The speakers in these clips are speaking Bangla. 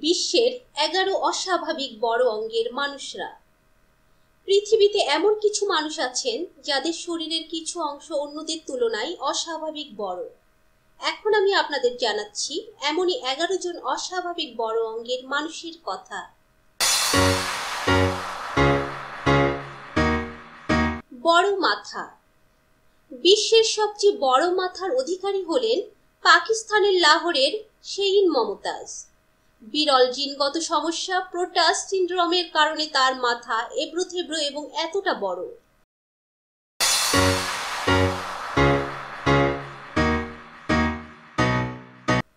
বিশ্বের এগারো অস্বাভাবিক বড় অঙ্গের মানুষরা। পৃথিবীতে এমন কিছু মানুষ আছেন যাদের শরীরের কিছু অংশ অন্যদের তুলনায় অস্বাভাবিক বড়। এখন আমি আপনাদের জানাচ্ছি, এমনই এগারো জন অস্বাভাবিক বড় অঙ্গের মানুষের কথা। বড় মাথা। বিশ্বের সবচেয়ে বড় মাথার অধিকারী হলেন পাকিস্তানের লাহোরের শেইন মমতাজ। বিরল জিনগত সমস্যা, প্রোটাস সিন্ড্রোমের কারণে তার মাথা এবড়ো থেবড়ো এবং এতটা বড়।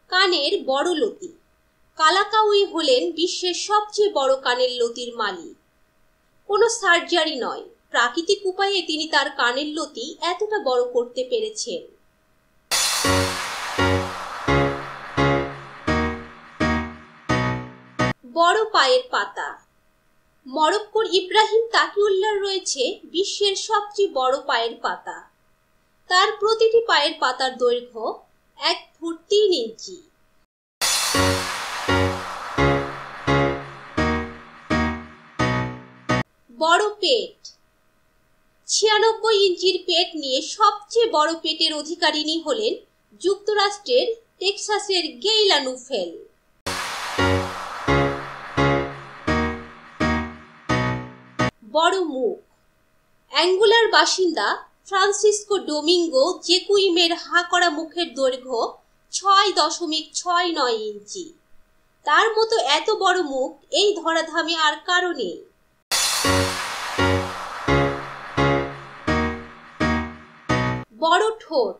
কানের বড় লতি। কালাকাউই হলেন বিশ্বের সবচেয়ে বড় কানের লতির মালিক। কোনো সার্জারি নয়। প্রাকৃতিক উপায়ে তিনি তার কানের লতি এতটা বড় করতে পেরেছেন। বড় পায়ের পাতা। মরক্কোর ইব্রাহিম তাকিউল্লার রয়েছে বিশ্বের সবচেয়ে বড় পায়ের পাতা। তার প্রতিটি পায়ের পাতার দৈর্ঘ্য এক ফুট তিন ইঞ্চি। বড় পেট। ছিয়ানব্বই ইঞ্চির পেট নিয়ে সবচেয়ে বড় পেটের অধিকারিণী হলেন যুক্তরাষ্ট্রের টেক্সাসের গেইলা বড় মুখ। অ্যাঙ্গুলার বাসিন্দা ফ্রান্সিসকো ডোমিঙ্গো জেকুইমের হা করা মুখের দৈর্ঘ্য ছয় দশমিক ছয় নয় ইঞ্চি। তার মতো এত বড় মুখ এই ধরাধামে আর কারও নেই। বড় ঠোঁট।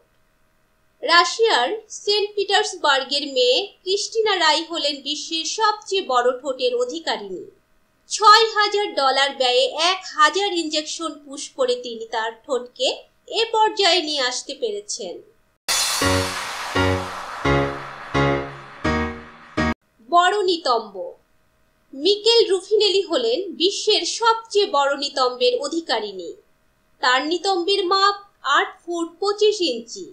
রাশিয়ার সেন্ট পিটার্সবার্গের মেয়ে ক্রিস্টিনা রাই হলেন বিশ্বের সবচেয়ে বড় ঠোঁটের অধিকারিণী। ছয় হাজার ডলার ব্যয়ে এক হাজার ইঞ্জেকশন পুশ করে তিনি তার ঠোঁটকে এ পর্যায়ে নিয়ে আসতে পেরেছেন। বড় নিতম্ব। মিকেল রুফিনেলি হলেন বিশ্বের সবচেয়ে বড় নিতম্বের অধিকারিণী। তার নিতম্বের মাপ আট ফুট পঁচিশ ইঞ্চি।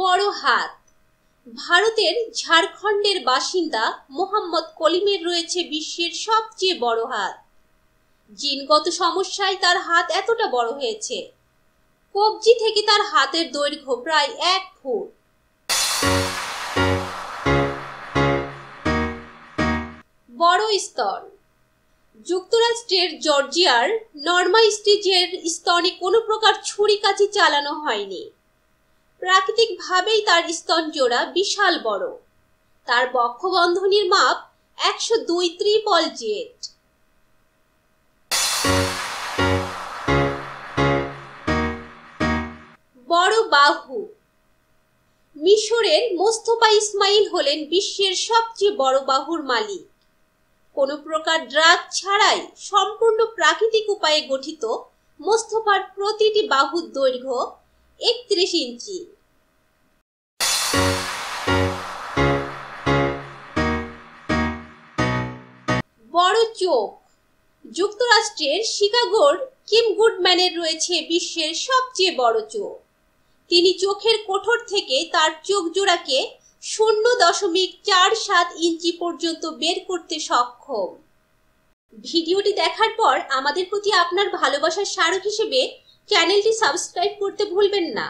বড় হাত। ভারতের ঝাড়খণ্ডের বাসিন্দা মোহাম্মদ কলিমের রয়েছে বিশ্বের সবচেয়ে বড় হাত। জিনগত সমস্যায় তার হাত এতটা বড় হয়েছে। কবজি থেকে তার হাতের দৈর্ঘ্য প্রায় এক ফুট। বড় স্তন যুক্তরাষ্ট্রের জর্জিয়ার নর্মা স্টেজের স্তনে কোনো প্রকার ছুরি কাচি চালানো হয়নি। প্রাকৃতিকভাবেই তার স্তন জোড়া বিশাল বড়। তার বক্ষবন্ধনীর মাপ একশো দুই ত্রিপল জেট বড় বাহু। মিশরের মোস্তফা ইসমাইল হলেন বিশ্বের সবচেয়ে বড় বাহুর মালিক। কোনো প্রকার ড্রাগ ছাড়াই সম্পূর্ণ প্রাকৃতিক উপায়ে গঠিত মোস্তফার প্রতিটি বাহুর দৈর্ঘ্য একত্রিশ ইঞ্চি। চোখ যুক্তরাষ্ট্রের শিকাগোর কিম গুডম্যানের রয়েছে বিশ্বের সবচেয়ে বড় চোখ। তিনি চোখের কোঠর থেকে তার চোখ জোড়াকে শূন্য দশমিক চার সাত ইঞ্চি পর্যন্ত বের করতে সক্ষম। ভিডিওটি দেখার পর আমাদের প্রতি আপনার ভালোবাসার স্মারক হিসেবে চ্যানেলটি সাবস্ক্রাইব করতে ভুলবেন না।